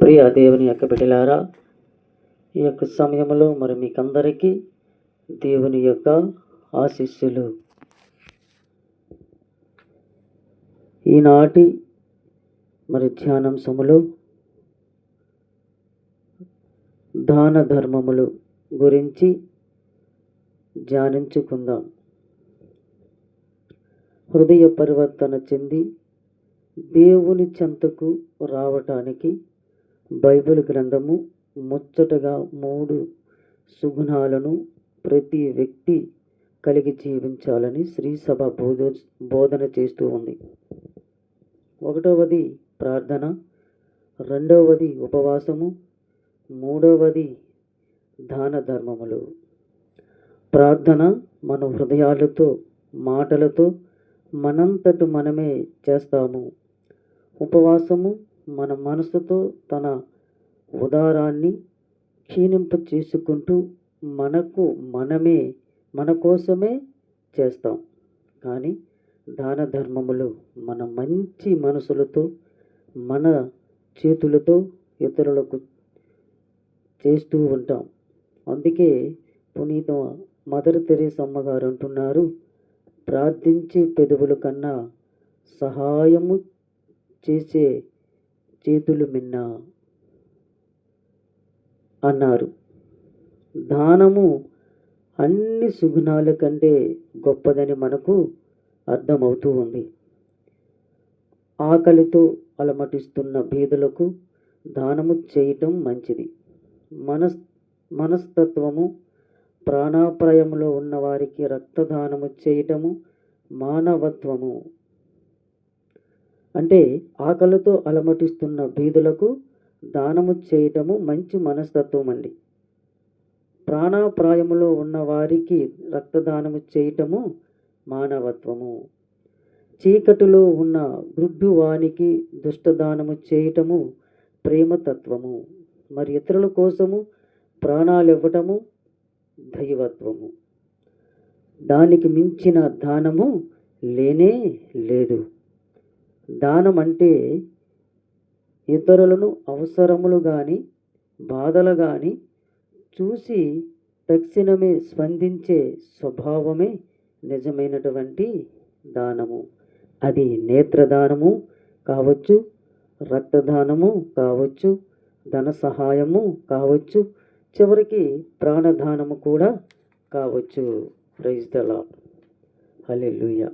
ప్రియ దేవుని యొక్క బిడ్డలారా ఈ యొక్క సమయంలో మరి మీకందరికీ దేవుని యొక్క ఆశీస్సులు. ఈనాటి మరి ధ్యానాంశములు దాన ధర్మములు గురించి ధ్యానించుకుందాం. హృదయ పరివర్తన చెంది దేవుని చెంతకు రావటానికి బైబిల్ గ్రంథము ముచ్చటగా మూడు సుగుణాలను ప్రతి వ్యక్తి కలిగి జీవించాలని శ్రీసభ బోధ బోధన చేస్తూ ఉంది. ఒకటవది ప్రార్థన రెండవది ఉపవాసము మూడవది దాన ధర్మములు. ప్రార్థన మన హృదయాలతో మాటలతో మనంతట మనమే చేస్తాము. ఉపవాసము మన మనసుతో తన ఉదారాన్ని క్షీణింప చేసుకుంటూ మనకు మనమే మన కోసమే చేస్తాం. కానీ దాన ధర్మములు మన మంచి మనసులతో మన చేతులతో ఇతరులకు చేస్తూ ఉంటాం. అందుకే పునీత మదర్ తెరేస్ అమ్మగారు అంటున్నారు ప్రార్థించే పెదవుల కన్నా సహాయము చేసే చేతులు మిన్న అన్నారు. దానము అన్ని సుగుణాల కంటే గొప్పదని మనకు అర్థమవుతూ ఉంది. ఆకలితో అలమటిస్తున్న బీదులకు దానము చేయటం మంచిది. మనస్ మనస్తత్వము ప్రాణాప్రాయంలో ఉన్నవారికి రక్తదానము చేయటము మానవత్వము. అంటే ఆకలితో అలమటిస్తున్న బీదులకు దానము చేయటము మంచి మనస్తత్వం అండి. ప్రాణాప్రాయములో ఉన్న వారికి రక్తదానము చేయటము మానవత్వము. చీకటిలో ఉన్న గుడ్డు వానికి దుష్టదానము చేయటము ప్రేమతత్వము. మరి ఇతరుల కోసము ప్రాణాలు ఇవ్వటము దైవత్వము. దానికి మించిన దానము లేనే లేదు. దానం అంటే ఇతరులను అవసరములు కానీ బాధలు కానీ చూసి తక్షణమే స్పందించే స్వభావమే నిజమైనటువంటి దానము. అది నేత్రదానము కావచ్చు రక్తదానము కావచ్చు ధన సహాయము కావచ్చు చివరికి ప్రాణదానము కూడా కావచ్చు. Praise the hallelujah.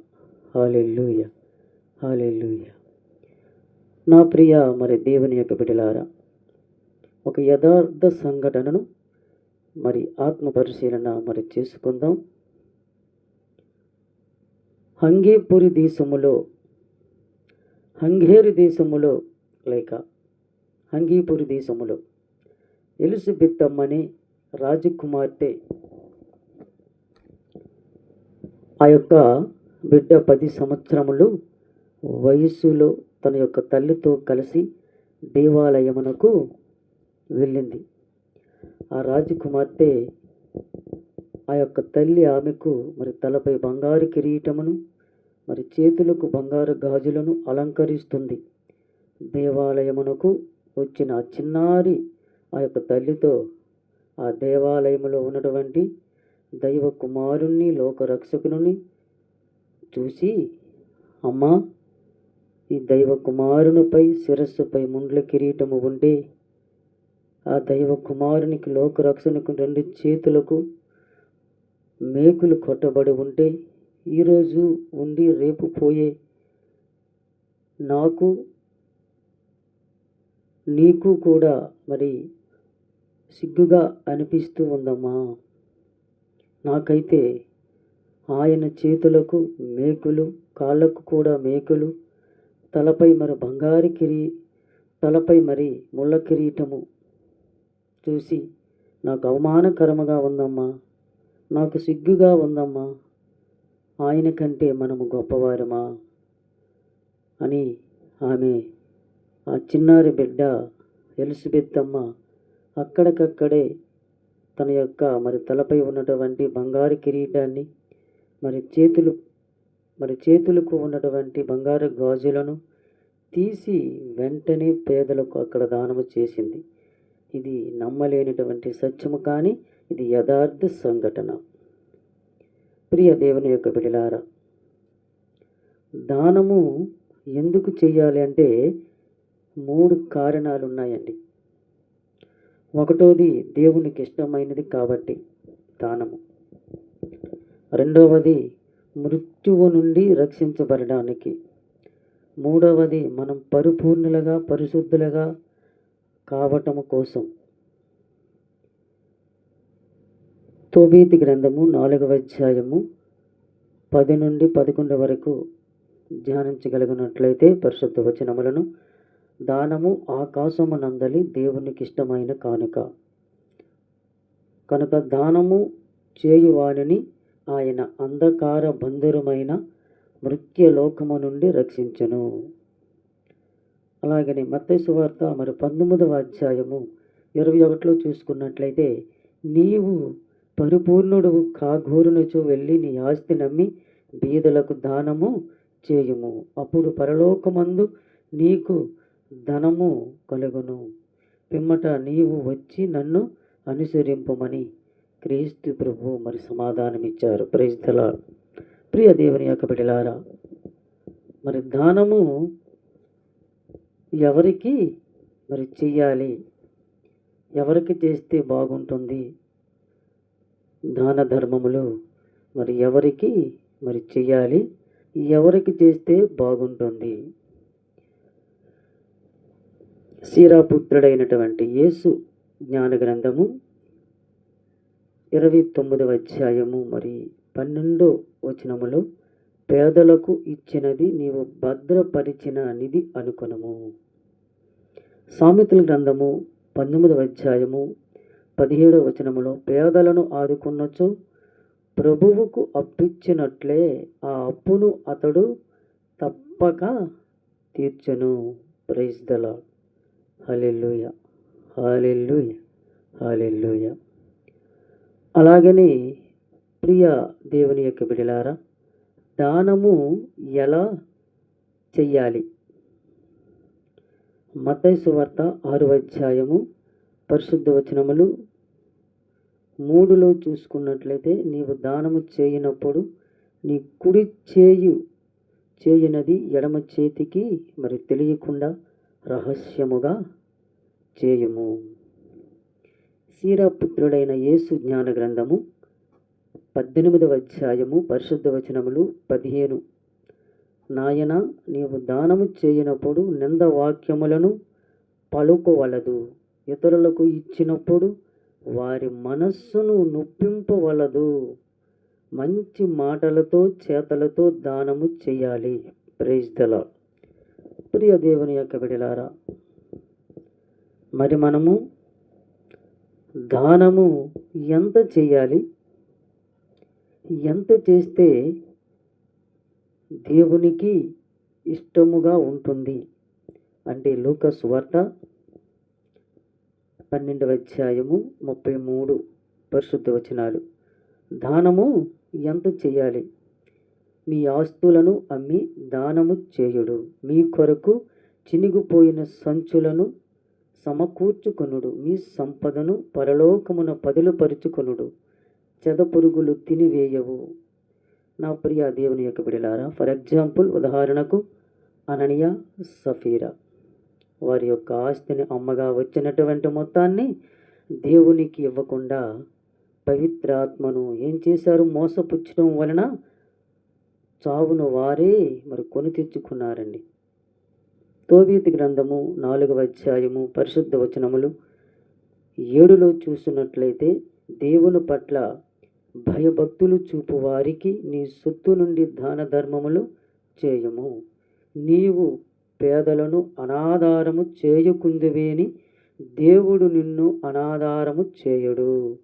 Hallelujah. Hallelujah. నా ప్రియ మరి దేవుని యొక్క బిడ్డలారా ఒక యథార్థ సంఘటనను మరి ఆత్మ పరిశీలన మరి చేసుకుందాం. హంగేపురి దేశములో హంగేరి దేశములో లేక హంగీపురి దేశములో ఎలిజబెత్ రాజకుమార్తె ఆ యొక్క బిడ్డ పది సంవత్సరములు వయస్సులో తన యొక్క తల్లితో కలిసి దేవాలయమునకు వెళ్ళింది. ఆ రాజకుమార్తె ఆ యొక్క తల్లి ఆమెకు మరి తలపై బంగారు కిరీటమును మరి చేతులకు బంగారు గాజులను అలంకరిస్తుంది. దేవాలయమునకు వచ్చిన ఆ చిన్నారి ఆ యొక్క తల్లితో ఆ దేవాలయములో ఉన్నటువంటి దైవ కుమారుణ్ణి లోకరక్షకుని చూసి అమ్మా ఈ దైవ కుమారునిపై శిరస్సుపై ముండ్ల కిరీటము ఉండి ఆ దైవ కుమారునికి లోక రక్షణకు రెండు చేతులకు మేకులు కొట్టబడి ఉంటే ఈరోజు ఉండి రేపు పోయే నాకు నీకు కూడా మరి సిగ్గుగా అనిపిస్తూ ఉందమ్మా. నాకైతే ఆయన చేతులకు మేకులు కాళ్ళకు కూడా మేకులు తలపై మరి బంగారు కిరీ తలపై మరి ముళ్ళ కిరీటము చూసి నాకు అవమానకరముగా ఉందమ్మా నాకు సిగ్గుగా ఉందమ్మా ఆయన కంటే మనము గొప్పవారమా? అని ఆమె ఆ చిన్నారి బిడ్డ ఎలిజబెత్ అమ్మ అక్కడికక్కడే తన యొక్క మరి తలపై ఉన్నటువంటి బంగారు కిరీటాన్ని మరి చేతులు మరి చేతులకు ఉన్నటువంటి బంగారు గాజులను తీసి వెంటనే పేదలకు అక్కడ దానము చేసింది. ఇది నమ్మలేనటువంటి సత్యము కానీ ఇది యథార్థ సంఘటన. ప్రియ దేవుని యొక్క బిడిలారా దానము ఎందుకు చేయాలి అంటే మూడు కారణాలు ఉన్నాయండి. ఒకటోది దేవునికి ఇష్టమైనది కాబట్టి దానము. రెండవది మృత్యువు నుండి రక్షించబడడానికి. మూడవది మనం పరిపూర్ణులుగా పరిశుద్ధులుగా కావటము కోసం. తోబీతి గ్రంథము నాలుగవ అధ్యాయము పది నుండి పదకొండు వరకు ధ్యానించగలిగినట్లయితే పరిశుద్ధ వచనములను దానము ఆకాశము నందలి దేవునికి ఇష్టమైన కానుక. కనుక దానము చేయువానిని ఆయన అంధకార బంధురమైన మృత్యలోకము నుండి రక్షించను. అలాగనే మత్తయి వార్త మరి పంతొమ్మిదవ అధ్యాయము ఇరవై ఒకటిలో చూసుకున్నట్లయితే నీవు పరిపూర్ణుడు కాగోరునచో వెళ్ళి నీ ఆస్తి నమ్మి బీదలకు దానము చేయుము. అప్పుడు పరలోకమందు నీకు ధనము కలుగును. పిమ్మట నీవు వచ్చి నన్ను అనుసరింపమని. క్రీస్తు ప్రభు మరి సమాధానం ఇచ్చారు ప్రైస్తల ప్రియ దేవుని యొక్క బిడలారా మరి దానము ఎవరికి మరి చెయ్యాలి? ఎవరికి చేస్తే బాగుంటుంది? దాన ధర్మములు మరి ఎవరికి మరి చెయ్యాలి? ఎవరికి చేస్తే బాగుంటుంది? సీరాపుత్రుడైనటువంటి యేసు జ్ఞాన గ్రంథము ఇరవై తొమ్మిదవ అధ్యాయము మరి పన్నెండో వచనములో పేదలకు ఇచ్చినది నీవు భద్రపరిచిన నిధి అనుకొనము. సామెతల గ్రంథము పంతొమ్మిదవ అధ్యాయము పదిహేడవ వచనములో పేదలను ఆదుకున్నచో ప్రభువుకు అప్పిచ్చినట్లే ఆ అప్పును అతడు తప్పక తీర్చను. Praise the hallelujah. Hallelujah. Hallelujah. అలాగనే ప్రియ దేవుని యొక్క బిడలారా దానము ఎలా చెయ్యాలి? మతైసు వార్త ఆరు అధ్యాయము పరిశుద్ధ వచనములు మూడులో చూసుకున్నట్లయితే నీవు దానము చేయనప్పుడు నీ కుడి చేయు చేయనది ఎడమ చేతికి మరి తెలియకుండా రహస్యముగా చేయుము. సీరాపుత్రుడైన యేసు జ్ఞాన గ్రంథము పద్దెనిమిదవ అధ్యాయము పరిశుద్ధ వచనములు పదిహేను. నాయన నీవు దానము చేయనప్పుడు నింద వాక్యములను పలుకోవలదు. ఇతరులకు ఇచ్చినప్పుడు వారి మనస్సును నొప్పింపవలదు. మంచి మాటలతో చేతలతో దానము చేయాలి. ప్రేజ్దల ప్రియ దేవుని యొక్క విడిలారా మరి మనము దానము ఎంత చేయాలి? ఎంత చేస్తే దేవునికి ఇష్టముగా ఉంటుంది? అంటే లూకస్ వార్త పన్నెండవ అధ్యాయము ముప్పై మూడు పరిశుద్ధ వచనాలు. దానము ఎంత చేయాలి? మీ ఆస్తులను అమ్మి దానము చేయుడు. మీ కొరకు చినిగిపోయిన సంచులను సమకూర్చుకొనుడు. మీ సంపదను పరలోకమున పదిలుపరుచుకొనుడు చెదపురుగులు తినివేయవు. నా ప్రియ దేవుని యొక్క బిడలారా ఫర్ ఎగ్జాంపుల్ ఉదాహరణకు అననియ సఫీరా. వారి యొక్క ఆస్తిని అమ్మగా వచ్చినటువంటి మొత్తాన్ని దేవునికి ఇవ్వకుండా పవిత్రాత్మను ఏం చేశారు? మోసపుచ్చడం వలన చావును వారే మరి కొని తెచ్చుకున్నారండి. తోబీతి గ్రంథము నాలుగవ అధ్యాయము పరిశుద్ధ వచనములు. ఏడులో చూసినట్లయితే దేవుని పట్ల భయభక్తులు చూపు వారికి నీ సొత్తు నుండి దాన ధర్మములు చేయము. నీవు పేదలను అనాధారము చేయకుందువేని దేవుడు నిన్ను అనాధారము చేయడు.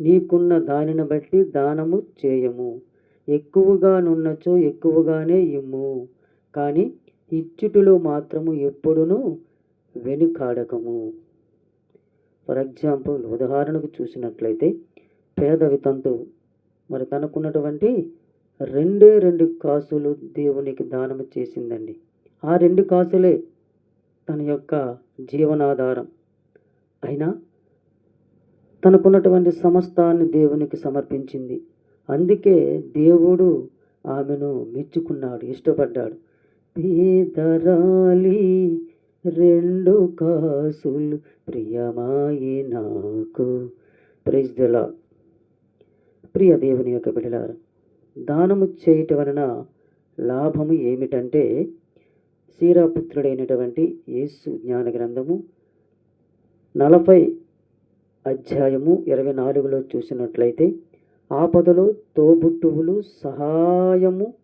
నీకున్న దానిని బట్టి దానము చేయము. ఎక్కువగా నున్నచో ఎక్కువగానే ఇమ్ము. కానీ ఇచ్చుటిలో మాత్రము ఎప్పుడునూ వెనుకాడకము. ఫర్ ఎగ్జాంపుల్ ఉదాహరణకు చూసినట్లయితే పేద వితంతు మరి తనకున్నటువంటి రెండే రెండు కాసులు దేవునికి దానము చేసిందండి. ఆ రెండు కాసులే తన యొక్క జీవనాధారం. అయినా తనకున్నటువంటి సమస్తాన్ని దేవునికి సమర్పించింది. అందుకే దేవుడు ఆమెను మెచ్చుకున్నాడు ఇష్టపడ్డాడు. పేదరాలి రెండు కాసులు ప్రియమాయి నాకు. ప్రైజ్ ప్రియ దేవుని యొక్క బిడలారా దానము చేయటం వలన లాభము ఏమిటంటే శీరాపుత్రుడైనటువంటి యేసు జ్ఞాన గ్రంథము నలభై అధ్యాయము ఇరవై నాలుగులో చూసినట్లయితే ఆపదలో తోబుట్టువులు సహాయము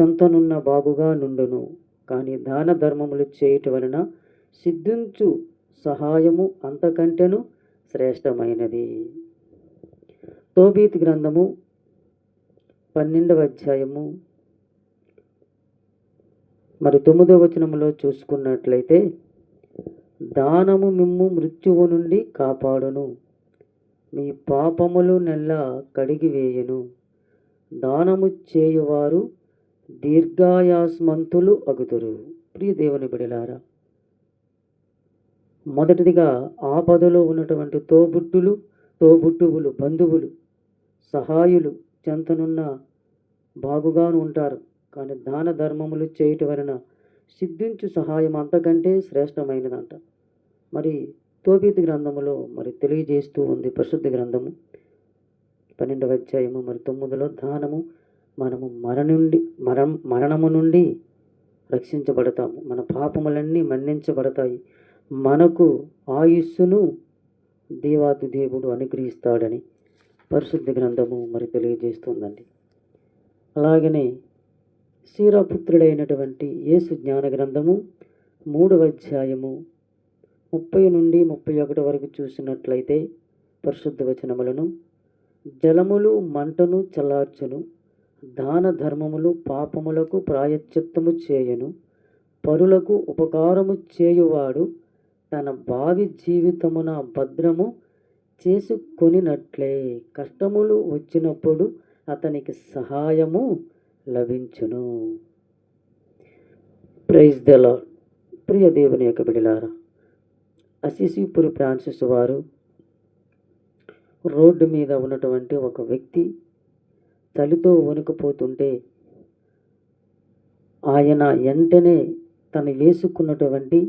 చెంతనున్న బాగుగా నుండును. కానీ దాన ధర్మములు చేయుట వలన సిద్ధించు సహాయము అంతకంటెను శ్రేష్టమైనది. తోబీత్ గ్రంథము పన్నెండవ అధ్యాయము. మరి తొమ్మిదవ వచనములో చూసుకున్నట్లయితే దానము మిమ్ము మృత్యువు నుండి కాపాడును. మీ పాపములు నెల్ల కడిగివేయను. దానము చేయువారు దీర్ఘాయాస్మంతులు అగుదురు. ప్రియ దేవుని బిడలారా మొదటిదిగా ఆపదలో ఉన్నటువంటి తోబుట్టులు తోబుట్టువులు బంధువులు సహాయులు చెంతనున్న బాగుగాను ఉంటారు. కానీ దాన ధర్మములు చేయటం వలన సిద్ధించు సహాయం అంతకంటే శ్రేష్టమైనదంట. మరి తోబీతి గ్రంథములో మరి తెలియజేస్తూ ఉంది పరిశుద్ధ గ్రంథము. పన్నెండవ అధ్యాయము మరి తొమ్మిదిలో దానము మనము మరణ నుండి మరం మరణము నుండి రక్షించబడతాము. మన పాపములన్నీ మన్నించబడతాయి. మనకు ఆయుస్సును దేవాతి దేవుడు అనుగ్రహిస్తాడని పరిశుద్ధ గ్రంథము మరి తెలియజేస్తుందండి. అలాగనే శిరాపుత్రుడైనటువంటి యేసు జ్ఞాన గ్రంథము మూడవ అధ్యాయము ముప్పై నుండి ముప్పై ఒకటి వరకు చూసినట్లయితే పరిశుద్ధ వచనములను జలములు మంటను చల్లార్చును. దాన ధర్మములు పాపములకు ప్రాయశ్చిత్తము చేయను. పరులకు ఉపకారము చేయువాడు తన భావి జీవితమున భద్రము చేసుకొనినట్లే. కష్టములు వచ్చినప్పుడు అతనికి సహాయము లభించును. ప్రైజ్ ద లార్డ్ ప్రియ దేవుని యొక్క బిడిలారా అసిసిపురి ఫ్రాన్సిస్ వారు రోడ్డు మీద ఉన్నటువంటి ఒక వ్యక్తి చలితో వణుకుపోతుంటే ఆయన వెంటనే తను వేసుకున్నటువంటి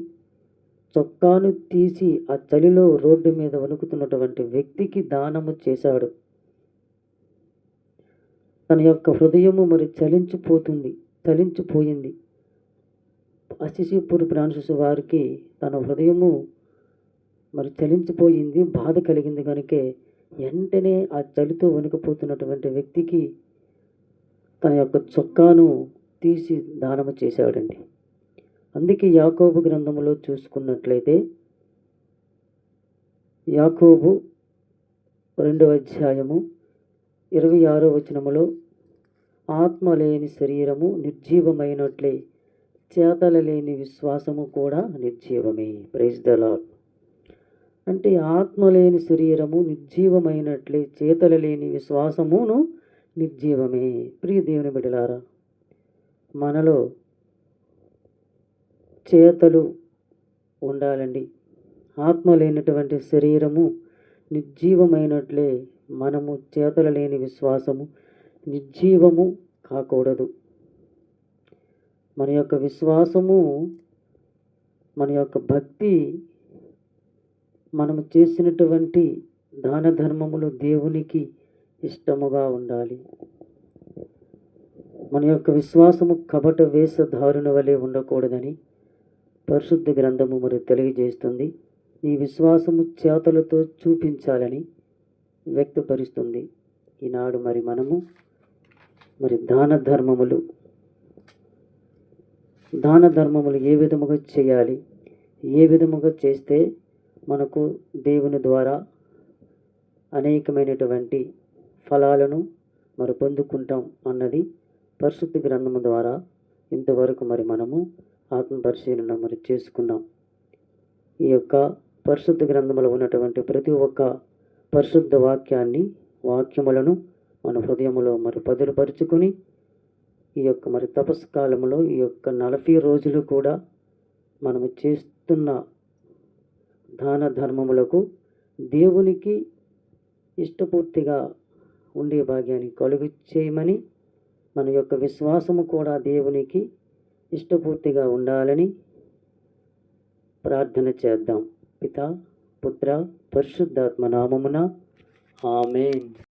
చొక్కాను తీసి ఆ చలిలో రోడ్డు మీద వణుకుతున్నటువంటి వ్యక్తికి దానము చేశాడు. తన యొక్క హృదయము మరి చలించిపోతుంది చలించిపోయింది. అసిసిపూర్ ఫ్రాన్సిస్ వారికి తన హృదయము మరి చలించిపోయింది బాధ కలిగింది కనుకే వెంటనే ఆ చలితో వణికిపోతున్నటువంటి వ్యక్తికి తన యొక్క చొక్కాను తీసి దానము చేశాడండి. అందుకే యాకోబు గ్రంథములో చూసుకున్నట్లయితే యాకోబు రెండవ అధ్యాయము ఇరవై ఆరో వచనములో ఆత్మ లేని శరీరము నిర్జీవమైనట్లే చేతల లేని విశ్వాసము కూడా నిర్జీవమే. ప్రైజ్ ద లాడ్ అంటే ఆత్మ లేని శరీరము నిర్జీవమైనట్లే చేతల లేని విశ్వాసమును నిర్జీవమే. ప్రియ దేవుని బిడలారా మనలో చేతలు ఉండాలండి. ఆత్మ లేనటువంటి శరీరము నిర్జీవమైనట్లే మనము చేతల లేని విశ్వాసము నిర్జీవము కాకూడదు. మన యొక్క విశ్వాసము మన యొక్క భక్తి మనము చేసినటువంటి దాన ధర్మములు దేవునికి ఇష్టముగా ఉండాలి. మన యొక్క విశ్వాసము కపట వేషధారుని వలె ఉండకూడదని పరిశుద్ధ గ్రంథము మరి తెలియజేస్తుంది. ఈ విశ్వాసము చేతలతో చూపించాలని వ్యక్తపరుస్తుంది. ఈనాడు మరి మనము మరి దాన ధర్మములు దాన ధర్మములు ఏ విధముగా చేయాలి ఏ విధముగా చేస్తే మనకు దేవుని ద్వారా అనేకమైనటువంటి ఫలాలను మరి పొందుకుంటాం అన్నది పరిశుద్ధ గ్రంథము ద్వారా ఇంతవరకు మరి మనము ఆత్మ పరిశీలన మరి చేసుకున్నాం. ఈ యొక్క పరిశుద్ధ గ్రంథములో ఉన్నటువంటి ప్రతి ఒక్క పరిశుద్ధ వాక్యాన్ని వాక్యములను మన హృదయములో మరి పదులుపరుచుకొని ఈ యొక్క మరి తపస్సు కాలంలో ఈ యొక్క నలభై రోజులు కూడా మనము చేస్తున్న దాన ధర్మములకు దేవునికి ఇష్టపూర్తిగా ఉండే భాగ్యాన్ని కలుగు చేయమని మన యొక్క విశ్వాసము కూడా దేవునికి ఇష్టపూర్తిగా ఉండాలని ప్రార్థన చేద్దాం. పిత పుత్ర పరిశుద్ధాత్మ నామమున ఆమెన్.